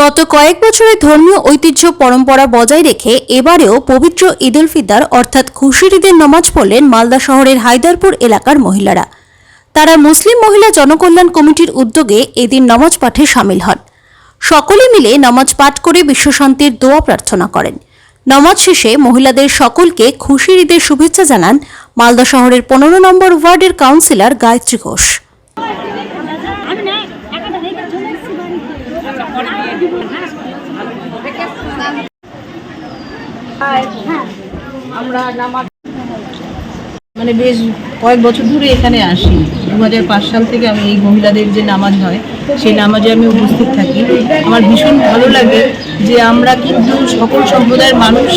গত কয়েক বছরের ধর্মীয় ঐতিহ্য পরম্পরা বজায় রেখে এবারেও পবিত্র ঈদ উল ফিতর অর্থাৎ খুশির ঈদের নামাজ পড়লেন মালদা শহরের হায়দারপুর এলাকার মহিলারা। তারা মুসলিম মহিলা জনকল্যাণ কমিটির উদ্যোগে এদিন নামাজ পাঠে সামিল হন। সকলে মিলে নামাজ পাঠ করে বিশ্বশান্তির দোয়া প্রার্থনা করেন। নামাজ শেষে মহিলাদের সকলকে খুশির ঈদের শুভেচ্ছা জানান মালদা শহরের পনেরো নম্বর ওয়ার্ডের কাউন্সিলর গায়ত্রী ঘোষ আমি না একাটা রেখে চলে এসেছি বাড়িতে নামাজ মানে বেশ কয়েক বছর ধরে এখানে আসি। দু হাজার পাঁচ সাল থেকে আমি এই মহিলাদের যে নামাজ হয়, সেই নামাজে আমি উপস্থিত থাকি। আমার ভীষণ ভালো লাগে যে আমরা কিন্তু সকল সম্প্রদায়ের মানুষ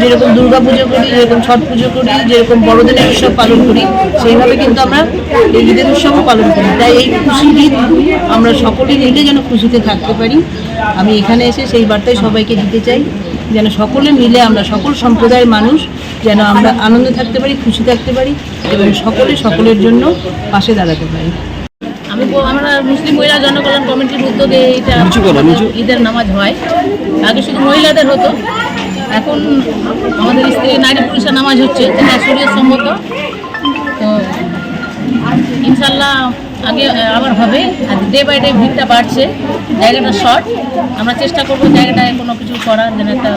যেরকম দুর্গা পুজো করি, যেরকম ছট পুজো করি, যেরকম বড়দিনের উৎসব পালন করি, সেইভাবে কিন্তু আমরা এই ঈদের উৎসবও পালন করি। তাই এই খুশি ঈদ আমরা সকলে মিলে যেন খুশিতে থাকতে পারি। আমি এখানে এসে সেই বার্তায় সবাইকে দিতে চাই। যেন সকলে মিলে আমরা সকল সম্প্রদায়ের মানুষ যেন আমরা আনন্দে থাকতে পারি খুশি থাকতে পারি এবং সকলে সকলের জন্য পাশে দাঁড়াতে পারি। আমি আমরা মুসলিম মহিলা জনকল্যাণ কমিটির উদ্যোগে এটা ঈদের নামাজ হয়। আগে শুধু মহিলাদের হতো। এখন আমাদের স্ত্রী নারী পুরুষের নামাজ হচ্ছে শরীর সম্মত। তো ইনশাল্লাহ আগে আবার হবে। আর ডে বাই ডে ভিড়টা বাড়ছে। জায়গাটা শর্ট আমরা চেষ্টা করব জায়গাটায় কোনো কিছু করার, যেন একটা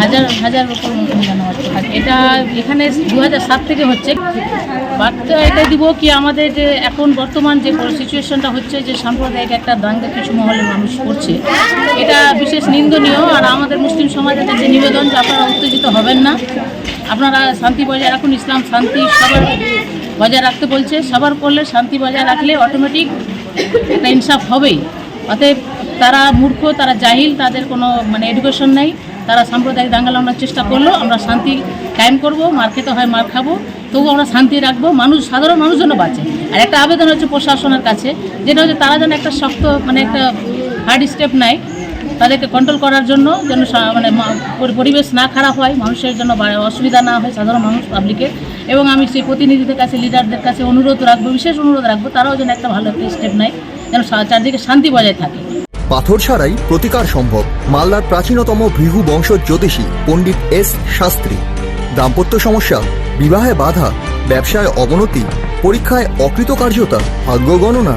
হাজার হাজার রকম এটা এখানে দু সাত থেকে হচ্ছে। বার্তা এটা দিব কি আমাদের যে এখন বর্তমান যে সিচুয়েশনটা হচ্ছে, যে সাম্প্রদায়িক একটা দাঙ্গা কিছু মহলের মানুষ করছে। এটা বিশেষ নিন্দনীয়। আর আমাদের মুসলিম সমাজের কাছে নিবেদন যে আপনারা উত্তেজিত হবেন না। আপনারা শান্তি বজায় রাখুন, ইসলাম শান্তি সবার বজায় রাখতে বলছে। সবার করলে শান্তি বজায় রাখলে অটোমেটিক একটা ইনসাফ হবেই। অতএব তারা মূর্খ, তারা জাহিল, তাদের কোনো মানে এডুকেশন নেই। তারা সাম্প্রদায়িক দাঙ্গা লাগানোর চেষ্টা করল, আমরা শান্তি কায়েম করব, মার খেতে হয়, মার খাব, তবুও আমরা শান্তি রাখব, মানুষ, সাধারণ মানুষ বাঁচে। আর একটা আবেদন হচ্ছে প্রশাসনের কাছে, যেটা হচ্ছে তারা যেন একটা শক্ত মানে একটা হার্ড স্টেপ নেয়। তাদেরকে কন্ট্রোল করার জন্য যেন মানে পরিবেশ না খারাপ হয়, মানুষের জন্য অসুবিধা না হয় সাধারণ মানুষ পাবলিকের এবং আমি সেই প্রতিনিধিদের কাছে লিডারদের কাছে অনুরোধ রাখব, বিশেষ অনুরোধ রাখব, তারাও যেন একটা ভালো একটা স্টেপ নেয়, যেন চারদিকে শান্তি বজায় থাকে। পাথর ছাড়াই প্রতিকার সম্ভব। মালদার প্রাচীনতম ভৃহু বংশ জ্যোতিষী পণ্ডিত এস শাস্ত্রী। দাম্পত্য সমস্যা, বিবাহে বাধা, ব্যবসায় অবনতি, পরীক্ষায় অকৃতকার্যতা, ভাগ্য গণনা